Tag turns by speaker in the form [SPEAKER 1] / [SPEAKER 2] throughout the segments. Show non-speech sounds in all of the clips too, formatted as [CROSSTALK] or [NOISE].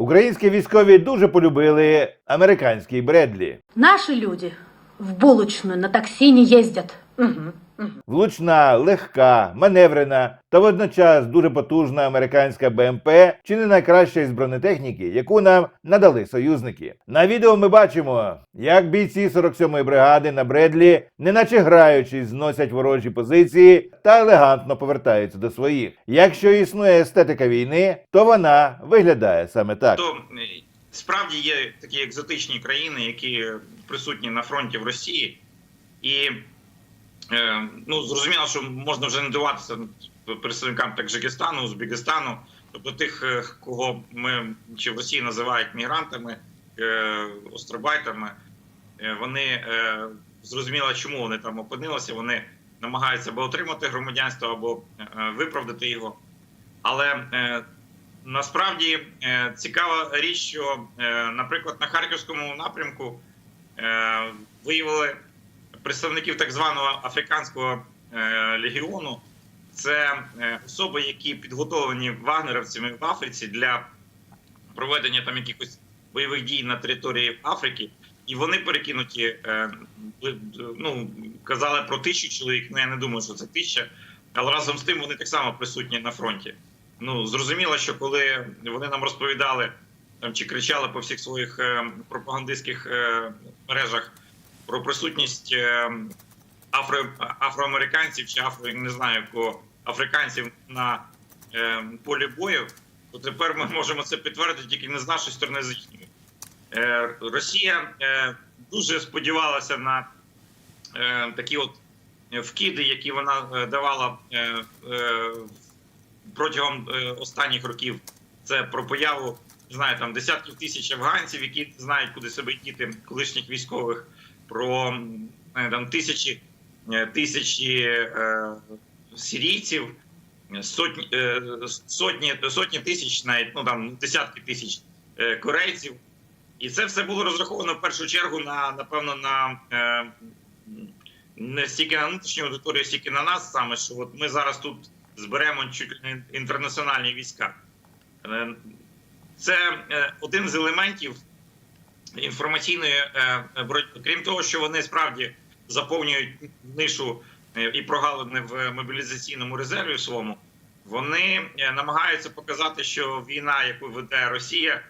[SPEAKER 1] Українські військові дуже полюбили американський Бредлі.
[SPEAKER 2] Наші люди в булочну на таксі не їздять. Мгм.
[SPEAKER 1] Влучна, легка, маневрена та водночас дуже потужна американська БМП чи не найкраща із бронетехніки, яку нам надали союзники. На відео ми бачимо, як бійці 47-ї бригади на Бредлі, неначе граючись, зносять ворожі позиції та елегантно повертаються до своїх. Якщо існує естетика війни, то вона виглядає саме так.
[SPEAKER 3] То справді є такі екзотичні країни, які присутні на фронті в Росії, і ну зрозуміло, що можна вже не дивуватися представникам Таджикистану, Узбекистану, тобто тих, е, кого ми чи в Росії називають мігрантами, е, остробайтами. Е, Вони е, зрозуміло, чому вони там опинилися. Вони намагаються або отримати громадянство, або е, виправдати його. Але е, Насправді е, цікава річ, що, е, наприклад, на харківському напрямку е, виявили представників так званого африканського е, легіону. Це е, особи, які підготовлені вагнерівцями в Африці для проведення там якихось бойових дій на території Африки, і вони перекинуті. е, Ну казали про тисячу чоловік. Ну я не думаю, що це тисяча, але разом з тим вони так само присутні на фронті. Ну зрозуміло, що коли вони нам розповідали там чи кричали по всіх своїх пропагандистських мережах про присутність е, афро, афроамериканців чи афро, не знаю кого африканців на е, полі бою, то тепер ми можемо це підтвердити тільки не з нашої сторони, з. Е, Росія е, дуже сподівалася на е, такі от вкиди, які вона е, давала е, е, протягом е, останніх років. Це про появу знаю, там десятків тисяч афганців, які знають, куди себе діти, колишніх військових, про там тисячі е, тисячі е, сирійців, сотні, е, сотні, сотні тисяч, навіть ну там десятки тисяч е, корейців. І це все було розраховано в першу чергу на напевно на е, не стільки на внутрішню аудиторію, стільки на нас саме, що от ми зараз тут зберемо інтернаціональні війська. Е, Це е, один з елементів інформаційної е, боротьби. Крім того, що вони справді заповнюють нишу е, і прогалини в мобілізаційному резерві своєму, вони е, намагаються показати, що війна, яку веде Росія,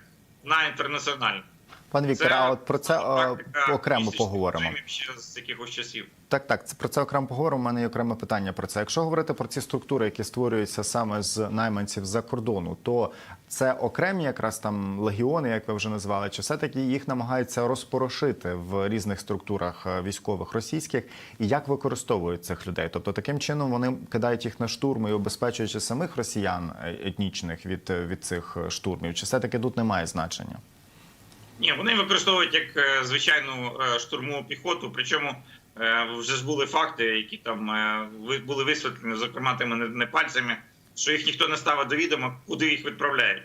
[SPEAKER 3] вона інтернаціональна.
[SPEAKER 4] Пан Віктор, а от про це е,
[SPEAKER 3] практика
[SPEAKER 4] окремо поговоримо.
[SPEAKER 3] з якихось часів.
[SPEAKER 4] Так, так, це про це окремо поговоримо. У мене є окреме питання про це. Якщо говорити про ці структури, які створюються саме з найманців за кордону, то це окремі якраз там легіони, як ви вже назвали, чи все-таки їх намагаються розпорошити в різних структурах е, військових російських, і як використовують цих людей? Тобто таким чином вони кидають їх на штурми і обезпечуючи самих росіян е, етнічних від, е, від цих е, штурмів, чи все-таки тут немає значення?
[SPEAKER 3] Ні, вони використовують як е, звичайну е, штурмову піхоту. Причому е, вже ж були факти, які там були висвітлені, зокрема тими не- пальцями, що їх ніхто не ставить до відома, куди їх відправляють.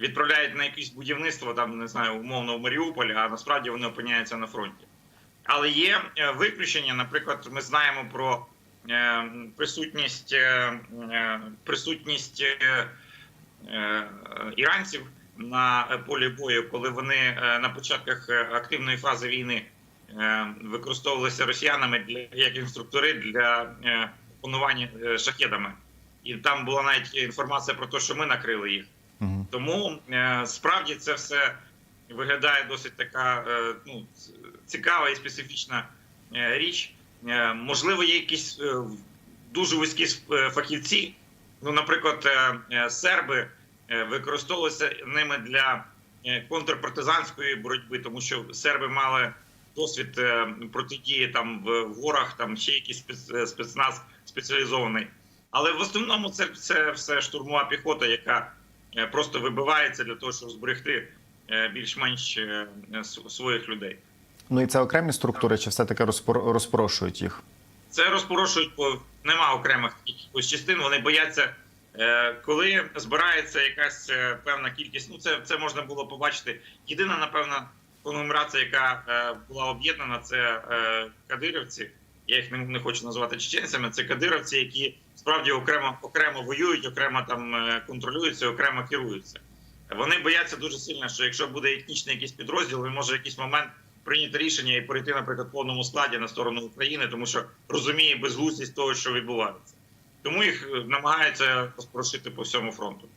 [SPEAKER 3] Відправляють на якесь будівництво, там не знаю, умовно в Маріуполі, а насправді вони опиняються на фронті. Але є виключення. Наприклад, ми знаємо про присутність, присутність іранців на е, полі бою, коли вони е, на початках е, активної фази війни використовувалися росіянами для як інструктори для панування е, шахедами. І там була навіть інформація про те, що ми накрили їх.
[SPEAKER 4] Угу.
[SPEAKER 3] Тому справді це все виглядає досить така ну, цікава і специфічна річ. Можливо, є якісь дуже вузькі фахівці. Ну, наприклад, серби використовувалися ними для е, контрпартизанської боротьби, тому що серби мали досвід е, протидії там в горах, там ще якийсь спец- е, спецназ спеціалізований. Але в основному це, це все штурмова піхота, яка е, просто вибивається для того, щоб зберегти е, більш-менш е, своїх людей.
[SPEAKER 4] Ну і це окремі структури, чи все-таки розпор- розпорошують їх?
[SPEAKER 3] Це розпорошують, бо нема окремих якихось частин. Вони бояться, е, коли збирається якась е, певна кількість. Ну це, це можна було побачити. Єдина, напевно, конгломерація, яка е, була об'єднана, це е, кадирівці. Я їх не, не хочу називати чеченцями. Це кадировці, які справді окремо окремо воюють, окремо там е, контролюються, окремо керуються. Вони бояться дуже сильно, що якщо буде етнічний якийсь підрозділ, він може в якийсь момент прийняти рішення і перейти, наприклад, в повному складі на сторону України, тому що розуміє безглуздість того, що відбувається. Тому їх намагається розпрошити по всьому фронту.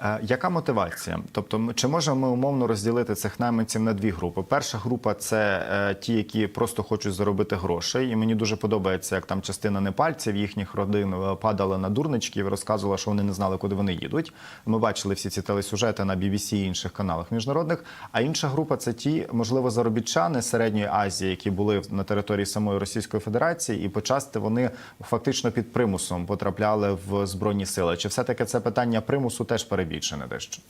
[SPEAKER 4] Е, Яка мотивація? Тобто, чи можемо ми умовно розділити цих найманців на дві групи? Перша група це е, ті, які просто хочуть заробити грошей, і мені дуже подобається, як там частина непальців їхніх родин е, падали на дурничків і розказувала, що вони не знали, куди вони їдуть. Ми бачили всі ці телесюжети на BBC і інших каналах міжнародних. А інша група це ті, можливо, заробітчани середньої Азії, які були на території самої Російської Федерації, і почасти вони фактично під примусом потрапляли в збройні сили. Чи все таки це питання примусу теж перебільшене дещо?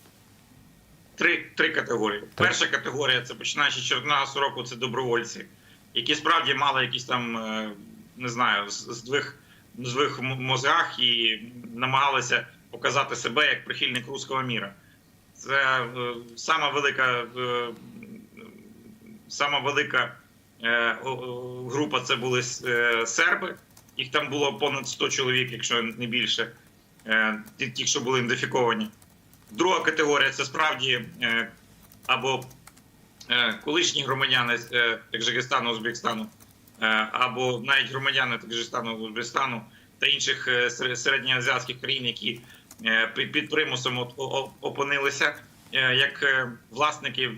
[SPEAKER 3] Три, три категорії. Перша категорія це починаючи з 14 року, це добровольці, які справді мали якісь там, е, не знаю, з- здвиг, здвиг мозгах і намагалися показати себе як прихильник руського міра. Це е, сама велика, е, сама велика е, група це були е, серби. Їх там було понад 100 чоловік, якщо не більше, е, ті, що були ідентифіковані. Друга категорія це справді е, або е, колишні громадяни е, Таджикистану, Узбекистану, або навіть громадяни Таджикистану, Узбекистану та інших середньоазіатських країн, які під примусом опинилися як власники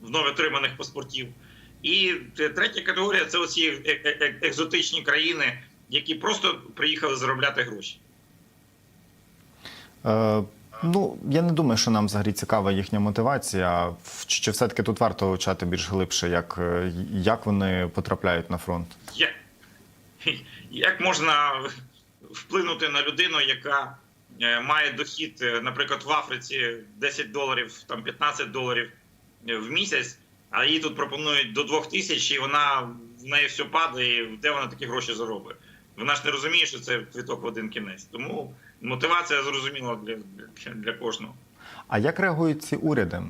[SPEAKER 3] вновь отриманих паспортів. І третя категорія це оці екзотичні країни, які просто приїхали заробляти гроші.
[SPEAKER 4] Ну, я не думаю, що нам взагалі цікава їхня мотивація. Чи, все-таки тут варто вивчати більш глибше, як, е, як вони потрапляють на фронт?
[SPEAKER 3] Як, [LAUGHS] як можна вплинути на людину, яка е, має дохід, е, наприклад, в Африці 10 доларів, там 15 доларів в місяць, а їй тут пропонують до 2 тисяч, і вона в неї все падає, і де вона такі гроші заробить? Вона ж не розуміє, що це квіток в один кінець. Тому мотивація зрозуміла для, для, кожного.
[SPEAKER 4] А як реагують ці уряди, е,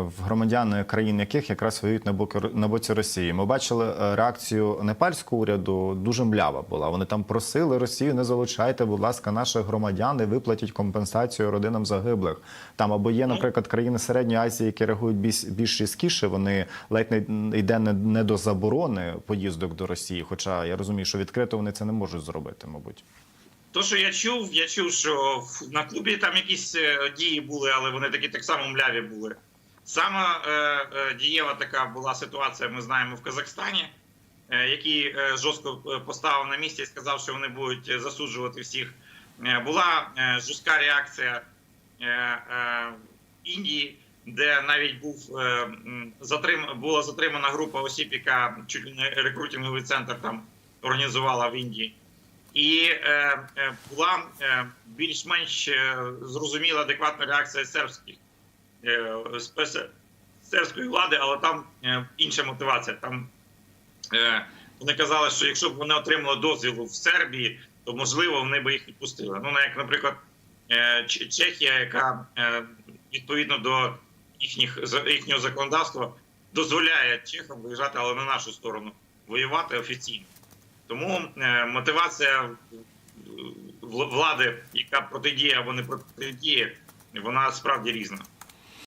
[SPEAKER 4] в громадяни країн яких якраз воюють на боки на боці Росії? Ми бачили е, реакцію непальського уряду дуже млява була. Вони там просили Росію, не залучайте, будь ласка, наших громадян і виплатіть компенсацію родинам загиблих. Там або є, наприклад, країни середньої Азії, які реагують більш, більш різкіше. Вони ледь не йде не, не до заборони поїздок до Росії. Хоча я розумію, що відкрито вони це не можуть зробити, мабуть.
[SPEAKER 3] То, що я чув, я чув, що на клубі там якісь е, дії були, але вони такі так само мляві були. Сама е, е, дієва така була ситуація, ми знаємо в Казахстані, е, який е, жорстко е, поставив на місці і сказав, що вони будуть е, засуджувати всіх. Е, була е, жорстка реакція е, е, Індії, де навіть був е, затрим, була затримана група осіб, яка чуть не рекрутинговий центр там організувала в Індії. І е, е, була е, більш-менш зрозуміла адекватна реакція сербських сербської влади, але там інша мотивація. Там вони казали, що якщо б вони отримали дозвіл в Сербії, то можливо вони б їх відпустили. Ну, як, наприклад, Чехія, яка відповідно до їхніх їхнього законодавства дозволяє чехам виїжджати, але на нашу сторону воювати офіційно. Тому е, мотивація влади, яка протидіє або не протидіє, вона справді різна.